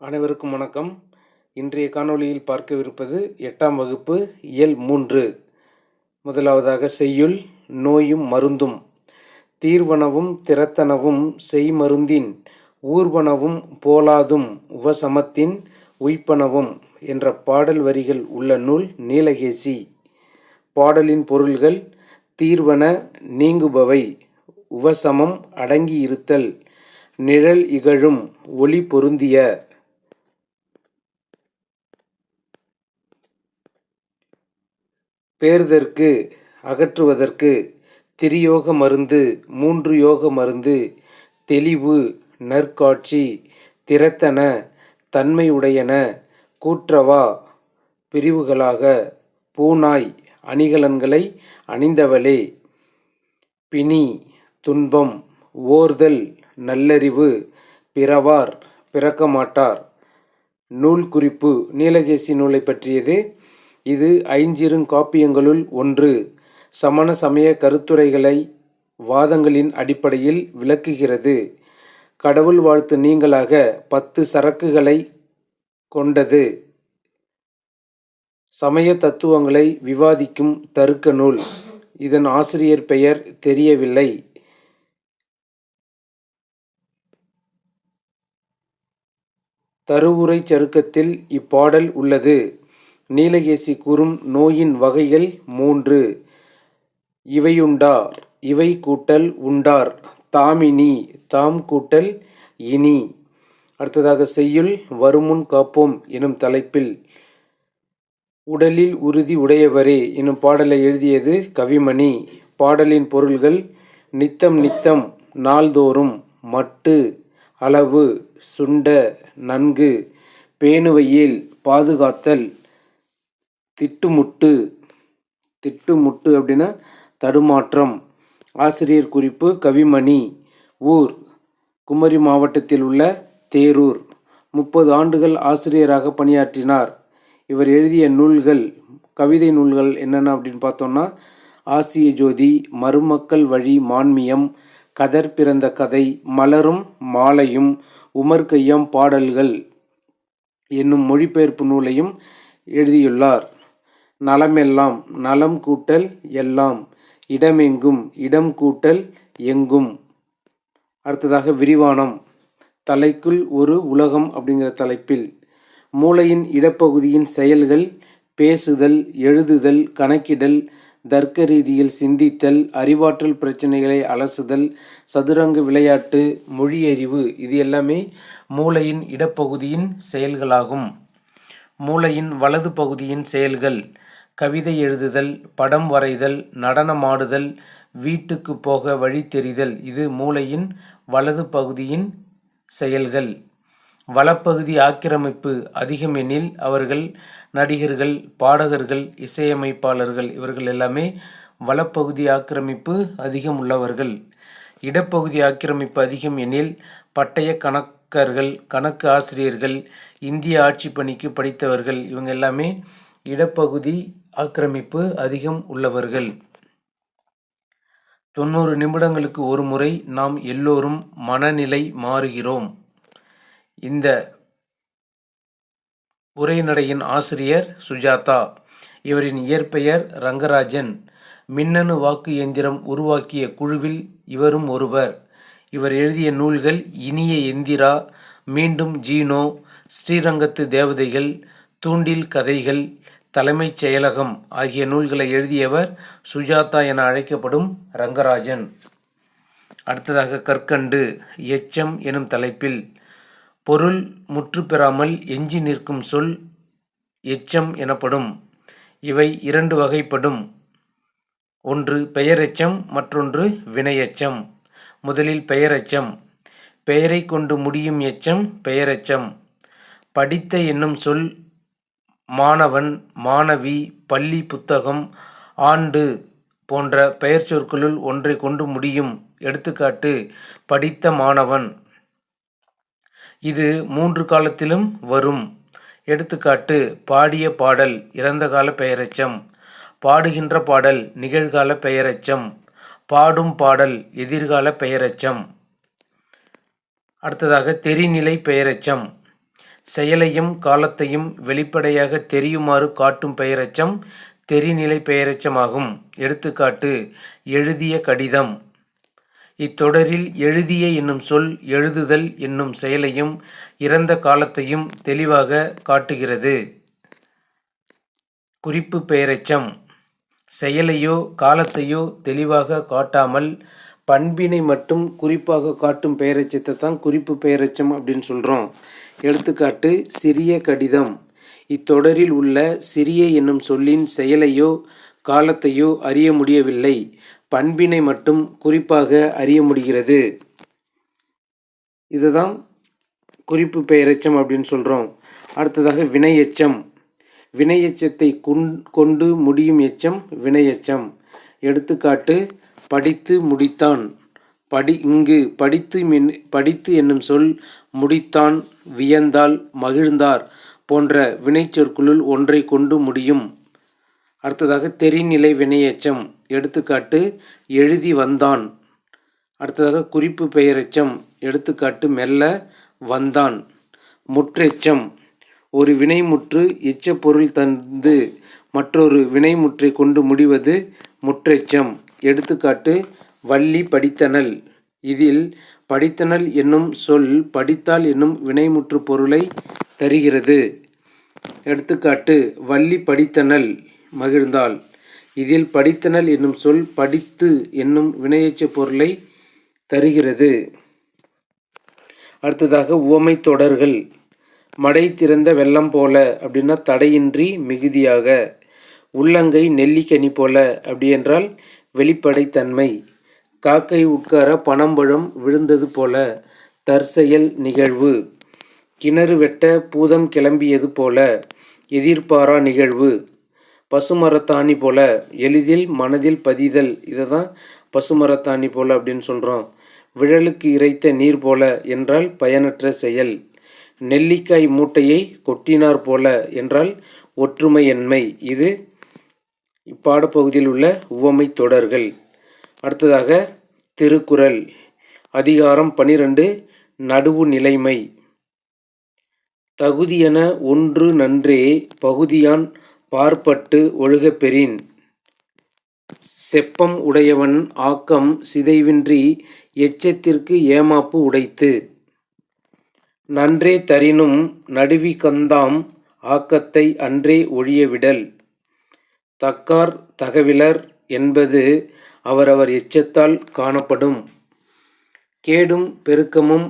அனைவருக்கும் வணக்கம். இன்றைய காணொளியில் பார்க்கவிருப்பது எட்டாம் வகுப்பு இயல் மூன்று. முதலாவதாக செய்யுள் நோயும் மருந்தும். தீர்வனவும் திறத்தனவும் செய்மருந்தின் ஊர்வனவும் போலாதும் உவசமத்தின் உய்ப்பனவும் என்ற பாடல் வரிகள் உள்ள நூல் நீலகேசி. பாடலின் பொருள்கள் தீர்வன நீங்குபவை உவசமம் அடங்கியிருத்தல் நிழல் இகழும் ஒளி பொருந்திய பேர்தற்கு அகற்றுவதற்கு திரியோக மருந்து மூன்று யோக மருந்து தெளிவு நற்காட்சி திறத்தன தன்மையுடையன கூற்றவா பிரிவுகளாக பூனாய் அணிகலன்களை அணிந்தவளே. பிணி துன்பம் ஓர்தல் நல்லறிவு பிறவார் பிறக்கமாட்டார். நூல் குறிப்பு நீலகேசி நூலை பற்றியது. இது ஐஞ்சிறுங்காப்பியங்களுள் ஒன்று. சமண சமய கருத்துரைகளை வாதங்களின் அடிப்படையில் விளக்குகிறது. கடவுள் வாழ்த்து நீங்களாக பத்து சரக்குகளை கொண்டது. சமய தத்துவங்களை விவாதிக்கும் தருக்க நூல். இதன் ஆசிரியர் பெயர் தெரியவில்லை. தருவுரை சருக்கத்தில் இப்பாடல் உள்ளது. நீலகேசி கூறும் நோயின் வகைகள் மூன்று. இவையுண்டார் இவை கூட்டல் உண்டார் தாமினி தாம் கூட்டல் இனி. அடுத்ததாக செய்யுள் வருமுன் காப்போம் எனும் தலைப்பில். உடலில் உறுதி உடையவரே எனும் பாடலை எழுதியது கவிமணி. பாடலின் பொருள்கள் நித்தம் நித்தம் நாள்தோறும் மட்டு அளவு சுண்ட நன்கு பேணுவையில் பாதுகாத்தல் திட்டுமுட்டு திட்டுமுட்டு அப்படின்னா தடுமாற்றம். ஆசிரியர் குறிப்பு கவிமணி ஊர். குமரி மாவட்டத்தில் உள்ள தேரூர். முப்பது ஆண்டுகள் ஆசிரியராக பணியாற்றினார். இவர் எழுதிய நூல்கள் கவிதை நூல்கள் என்னென்ன அப்படின்னு பார்த்தோம்னா ஆசிய ஜோதி மருமக்கள் வழி மான்மியம் கதர் பிறந்த கதை மலரும் மாலையும் உமர் கையம் பாடல்கள் என்னும் மொழிபெயர்ப்பு நூலையும் எழுதியுள்ளார். நலமெல்லாம் நலம் கூட்டல் எல்லாம். இடமெங்கும் இடம் கூட்டல் எங்கும். அடுத்ததாக விரிவானம். தலைக்குள் ஒரு உலகம் அப்படிங்கிற தலைப்பில். மூளையின் இடப்பகுதியின் செயல்கள் பேசுதல் எழுதுதல் கணக்கிடல் தர்க்க ரீதியில் சிந்தித்தல் அறிவாற்றல் பிரச்சனைகளை அலசுதல் சதுரங்க விளையாட்டு மொழியறிவு இது எல்லாமே மூளையின் இடப்பகுதியின் செயல்களாகும். மூளையின் வலது பகுதியின் செயல்கள் கவிதை எழுதுதல் படம் வரைதல் நடனமாடுதல் வீட்டுக்கு போக வழி தெரிதல் இது மூளையின் வலது பகுதியின் செயல்கள். வலப்பகுதி ஆக்கிரமிப்பு அதிகம் எனில் அவர்கள் நடிகர்கள் பாடகர்கள் இசையமைப்பாளர்கள் இவர்கள் எல்லாமே வலப்பகுதி ஆக்கிரமிப்பு அதிகம் உள்ளவர்கள் இடப்பகுதி ஆக்கிரமிப்பு அதிகம் எனில் பட்டய கணக்கர்கள் கணக்கு ஆசிரியர்கள் இந்திய ஆட்சி பணிக்கு படித்தவர்கள் இவங்க எல்லாமே இடப்பகுதி ஆக்கிரமிப்பு அதிகம் உள்ளவர்கள். தொண்ணூறு நிமிடங்களுக்கு ஒரு முறை நாம் எல்லோரும் மனநிலை மாறுகிறோம். இந்த உரைநடையின் ஆசிரியர் சுஜாதா இவரின் இயற்பெயர் ரங்கராஜன். மின்னணு வாக்கு எந்திரம் உருவாக்கிய குழுவில் இவரும் ஒருவர். இவர் எழுதிய நூல்கள் இனிய எந்திரா மீண்டும் ஜீனோ ஸ்ரீரங்கத்து தேவதைகள் தூண்டில் கதைகள் தலைமைச் செயலகம் ஆகிய நூல்களை எழுதியவர் சுஜாதா என அழைக்கப்படும் ரங்கராஜன். அடுத்ததாக கற்கண்டு எச்சம் எனும் தலைப்பில் பொருள் முற்று பெறாமல் எஞ்சி நிற்கும் சொல் எச்சம் எனப்படும். இவை இரண்டு வகைப்படும். ஒன்று பெயரெச்சம் மற்றொன்று வினையெச்சம் முதலில் பெயரெச்சம் பெயரை கொண்டு முடியும் எச்சம் பெயரெச்சம் படித்த என்னும் சொல் மாணவன் மாணவி பள்ளி புத்தகம் ஆண்டு போன்ற பெயர் சொற்களுள் ஒன்றை கொண்டு முடியும். எடுத்துக்காட்டு படித்த மாணவன். இது மூன்று காலத்திலும் வரும். எடுத்துக்காட்டு பாடிய பாடல் இறந்த கால பெயரெச்சம். பாடுகின்ற பாடல் நிகழ்கால பெயரெச்சம். பாடும் பாடல் எதிர்கால பெயரெச்சம். அடுத்ததாக தெரிநிலை பெயரெச்சம். செயலையும் காலத்தையும் வெளிப்படையாக தெரியுமாறு காட்டும் பெயரெச்சம் தெரிநிலை பெயரெச்சமாகும். எடுத்துக்காட்டு எழுதிய கடிதம். இத்தொடரில் எழுதிய என்னும் சொல் எழுதுதல் என்னும் செயலையும் இறந்த காலத்தையும் தெளிவாக காட்டுகிறது. குறிப்பு பெயரெச்சம் செயலையோ காலத்தையோ தெளிவாக காட்டாமல் பண்பினை மட்டும் குறிப்பாக காட்டும் பெயரெச்சத்தை தான் குறிப்பு பெயரெச்சம் அப்படின்னு சொல்கிறோம் எடுத்துக்காட்டு சிறிய கடிதம். இத்தொடரில் உள்ள சிறிய என்னும் சொல்லின் செயலையோ காலத்தையோ அறிய முடியவில்லை. பண்பினை மட்டும் குறிப்பாக அறிய முடிகிறது. இதுதான் குறிப்பு பெயரெச்சம் அப்படின்னு சொல்கிறோம் அடுத்ததாக வினையெச்சம். வினையெச்சத்தை கொண்டு முடியும் எச்சம் வினையெச்சம். எடுத்துக்காட்டு படித்து முடித்தான். படி இங்கு படித்து மின் படித்து என்னும் சொல் முடித்தான் வியந்தால் மகிழ்ந்தார் போன்ற வினைச்சொற்களுள் ஒன்றைக் கொண்டு முடியும். அடுத்ததாக தெரிநிலை வினையச்சம் எடுத்துக்காட்டு எழுதி வந்தான். அடுத்ததாக குறிப்பு பெயரெச்சம். எடுத்துக்காட்டு மெல்ல வந்தான். முற்றெச்சம். ஒரு வினைமுற்று எச்ச பொருள் தந்து மற்றொரு வினைமுற்றை கொண்டு முடிவது முற்றெச்சம். எடுத்துக்காட்டு வள்ளி படித்தனள். இதில் படித்தனள் என்னும் சொல் படித்தால் என்னும் வினைமுற்றுப் பொருளை தருகிறது. எடுத்துக்காட்டு வள்ளி படித்தனள் மகிழ்ந்தாள். இதில் படித்தனல் என்னும் சொல் படித்து என்னும் வினையச்ச பொருளை தருகிறது. அடுத்ததாக உவமைத் தொடர்கள். மடை திறந்த வெள்ளம் போல அப்படின்னா தடையின்றி மிகுதியாக. உள்ளங்கை நெல்லிக்கனி போல அப்படி என்றால் வெளிப்படைத்தன்மை. காக்கை உட்கார பனம்பழம் விழுந்தது போல தற்செயல் நிகழ்வு. கிணறு வெட்ட பூதம் கிளம்பியது போல எதிர்பாரா நிகழ்வு. பசுமரத்தாணி போல எளிதில் மனதில் பதிதல் இதை தான் பசுமரத்தாணி போல அப்படின்னு சொல்கிறோம் விழலுக்கு இறைத்த நீர் போல என்றால் பயனற்ற செயல். நெல்லிக்காய் மூட்டையை கொட்டினார் போல என்றால் ஒற்றுமையன்மை இது இப்பாடப்பகுதியில் உள்ள உவமைத் தொடர்கள். அடுத்ததாக திருக்குறள். அதிகாரம் பனிரெண்டு நடுவு நிலைமை தகுதியென ஒன்று நன்றே பகுதியான் பார்ப்பட்டு ஒழுகப் பெறின். செப்பம் உடையவன் ஆக்கம் சிதைவின்றி எச்சத்திற்கு ஏமாப்பு உடைத்து. நன்றே தரினும் நடுவிகந்தாம் ஆக்கத்தை அன்றே ஒழியவிடல் தக்கார் தகவிலர் என்பது அவரவர் எச்சத்தால் காணப்படும். கேடும் பெருக்கமும்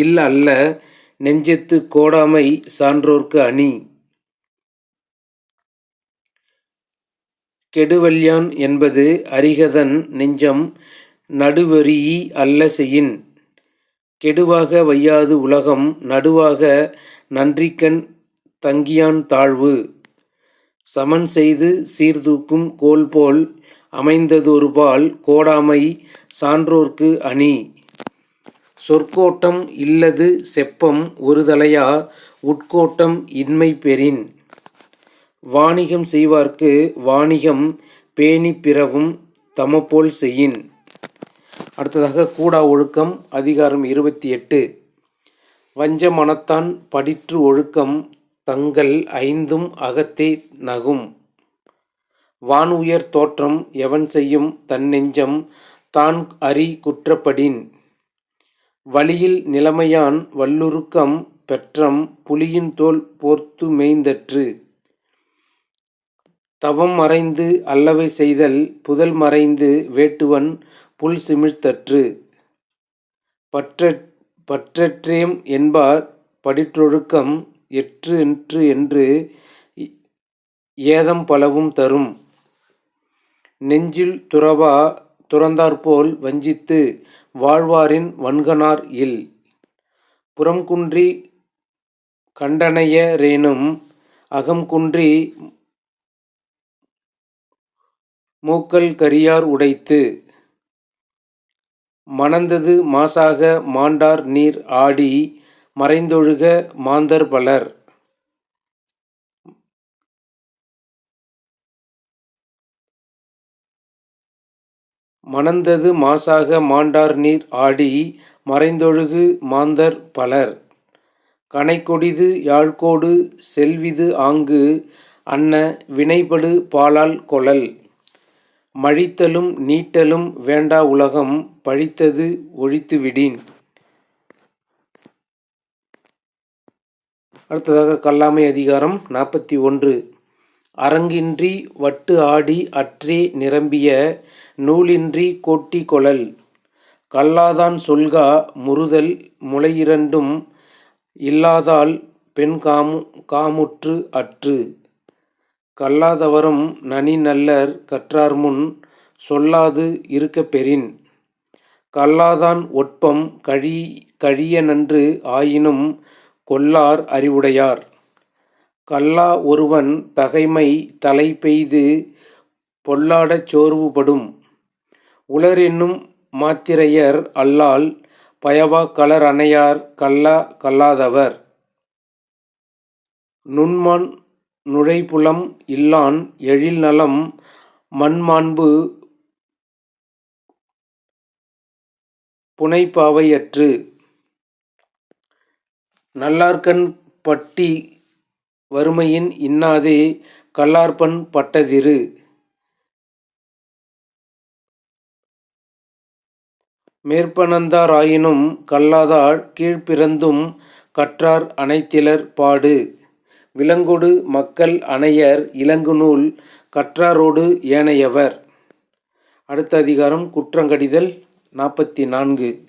இல் அல்ல நெஞ்சத்துக் கோடாமை சான்றோர்க்கு அணி. கெடுவல்யான் என்பது அரிகதன் நெஞ்சம் நடுவெறியி அல்ல செயின். கெடுவாக வையாது உலகம் நடுவாக நன்றிக்கண் தங்கியான் தாழ்வு. சமன் செய்து சீர்தூக்கும் கோல்போல் அமைந்ததொருபால் கோடாமை சான்றோர்க்கு அணி. சொற்கோட்டம் இல்லது செப்பம் ஒருதலையா உட்கோட்டம் இன்மை பெறின். வாணிகம் செய்வார்க்கு வாணிகம் பேணிப் பிறவும் தமப்போல் செய்யின் அடுத்ததாக கூடா ஒழுக்கம் அதிகாரம் இருபத்தி எட்டு. வஞ்ச மனத்தான் படிற்று ஒழுக்கம் தங்கள் ஐந்தும் அகத்தே நகும். வான்உயர் தோற்றம் எவன் செய்யும் தன்னெஞ்சம் தான்அறி குற்றப்படின். வழியில் நிலைமையான் வல்லுருக்கம் பெற்றம் புலியின் தோல் போர்த்து மேய்ந்தற்று தவம் மறைந்து அல்லவை செய்தல் புதல் மறைந்து வேட்டுவன் புல் சிமிழ்த்தற்று பற்ற பற்றற்றேம் என்பார் படிற்றொழுக்கம் எற்று என்று என்று ஏதம் பலவும் தரும். நெஞ்சில் துறவா துறந்தாற்போல் வஞ்சித்து வாழ்வாரின் வன்கனார் இல். புறம்குன்றி கண்டனையரேனும் அகம்குன்றி மூக்கல் கரியார் உடைத்து. மணந்தது மாசாக மாண்டார் நீர் ஆடி மறைந்தொழுக மாந்தர் பலர். மணந்தது மாசாக மாண்டார் நீர் ஆடி மறைந்தொழுகு மாந்தர் பலர். கனைக்கொடிது யாழ்கோடு செல்விது ஆங்கு அன்ன வினைபடு பாலால் கொழல் மழித்தலும் நீட்டலும் வேண்டா உலகம் பழித்தது ஒழித்துவிடின் அடுத்ததாக கல்லாமை அதிகாரம் நாற்பத்தி ஒன்று. அரங்கின்றி வட்டு ஆடி அற்றே நிரம்பிய நூலின்றி கோட்டி கொளல் கல்லாதான் சொல்கா முறுதல் முளையிரண்டும் இல்லாதால் பெண் காமு காமுற்று அற்று. கல்லாதவரும் நனி நல்லர் கற்றார் முன் சொல்லாது இருக்கப் பெறின். கல்லாதான் ஒட்பம் கழி கழிய நன்று ஆயினும் கொல்லார் அறிவுடையார். கல்லா ஒருவன் தகைமை தலை பெய்து பொல்லாடச் சோர்வுபடும். உளரென்னும் மாத்திரையர் அல்லால் பயவா கலர் அணையார் கல்லா கல்லாதவர். நுண்மான் நுழைபுலம் இல்லான் எழில்நலம் மண்மாண்பு புனைபாவையற்று நல்லார்கண் பட்டி வறுமையின் இன்னாதே கல்லார்பண் பட்டதிரு. மேற்பனந்தாராயினும் கல்லாதார் கீழ்ப்பிறந்தும் கற்றார் அனைத்திலர் பாடு. விலங்கொடு மக்கள் அணையர் இலங்குநூல் கற்றாரோடு ஏனையவர். அடுத்த அதிகாரம் குற்றங்கடிதல் நாற்பத்தி நான்கு.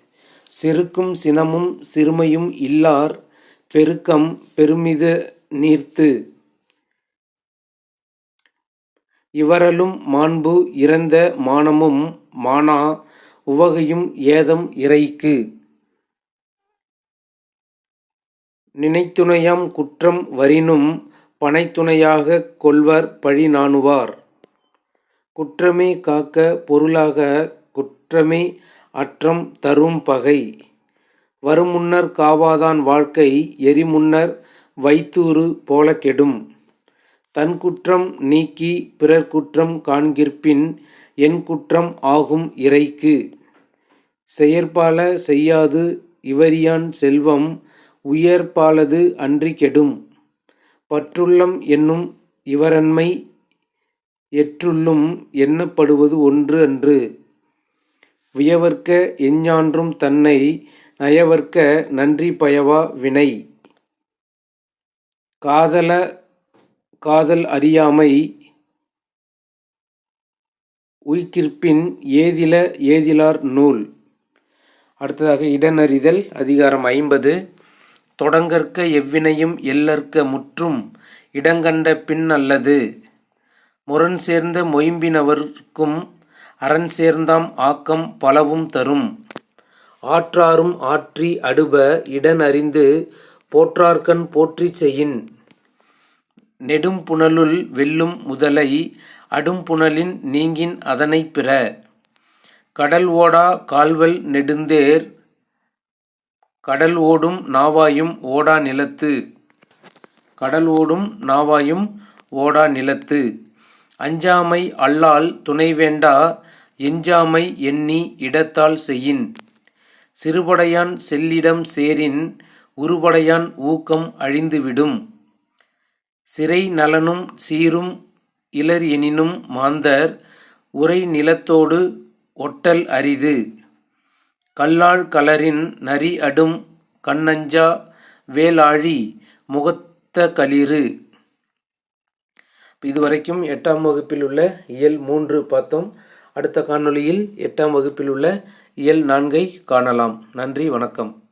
செருக்கும் சினமும் சிறுமையும் இல்லார் பெருக்கம் பெருமித நீர்த்து. இவரலும் மாண்பு இறந்த மானமும் மானா உவகையும் ஏதம் இறைக்கு. நினைத்துணையாம் குற்றம் வரினும் பனைத்துணையாகக் கொள்வர் பழி நாணுவார். குற்றமே காக்க பொருளாக குற்றமே அற்றம் தரும் பகை. வருமுன்னர் காவாதான் வாழ்க்கை எரிமுன்னர் வைத்தூறு போல கெடும். தன் குற்றம் நீக்கி பிறர் குற்றம் காண்கிற்பின் என் குற்றம் ஆகும் இறைக்கு. செயற்பால செய்யாது இவரியான் செல்வம் உயர்பாலது அன்றி கெடும். பற்றுள்ளம் என்னும் இவரன்மை எற்றுள்ளும் எண்ணப்படுவது ஒன்று அன்று. வியவர்க்க எஞ்ஞான்றும் தன்னை நயவர்க்க நன்றி பயவா வினை. காதல காதல் அறியாமை உய்கிற்பின் ஏதில ஏதிலார் நூல். அடுத்ததாக இடனறிதல் அதிகாரம் ஐம்பது. தொடங்கற்க எவ்வினையும் எல்லற்க முற்றும் இடங்கண்ட பின் அல்லது முரண் சேர்ந்த மொயம்பினவர்க்கும் அரண் சேர்ந்தாம் ஆக்கம் பலவும் தரும். ஆற்றாரும் ஆற்றி அடுப இடனறிந்து போற்றார்கண் போற்றிச் செய்யின். நெடும்புனலுள் வெல்லும் முதலை அடும்புணலின் நீங்கின் அதனைப் பிற. கடல் ஓடா கால்வல் நெடுந்தேர் கடல் ஓடும் நாவாயும் ஓடா நிலத்து. கடல் ஓடும் நாவாயும் ஓடா நிலத்து. அஞ்சாமை அல்லால் துணை வேண்டா எஞ்சாமை எண்ணி இடத்தால் செய்யின். சிறுபடையான் செல்லிடம் சேரின் உருபடையான் ஊக்கம் அழிந்துவிடும். சிறை நலனும் சீரும் இலர் எனினும் மாந்தர் உரை நிலத்தோடு ஒட்டல் அரிது. கல்லாழ் கலரின் நரி அடும் கண்ணஞ்சா வேலாழி முகத்த களிறு. இதுவரைக்கும் எட்டாம் வகுப்பில் உள்ள இயல் மூன்று பார்த்தோம். அடுத்த காணொளியில் எட்டாம் வகுப்பில் உள்ள இயல் நான்கை காணலாம். நன்றி வணக்கம்.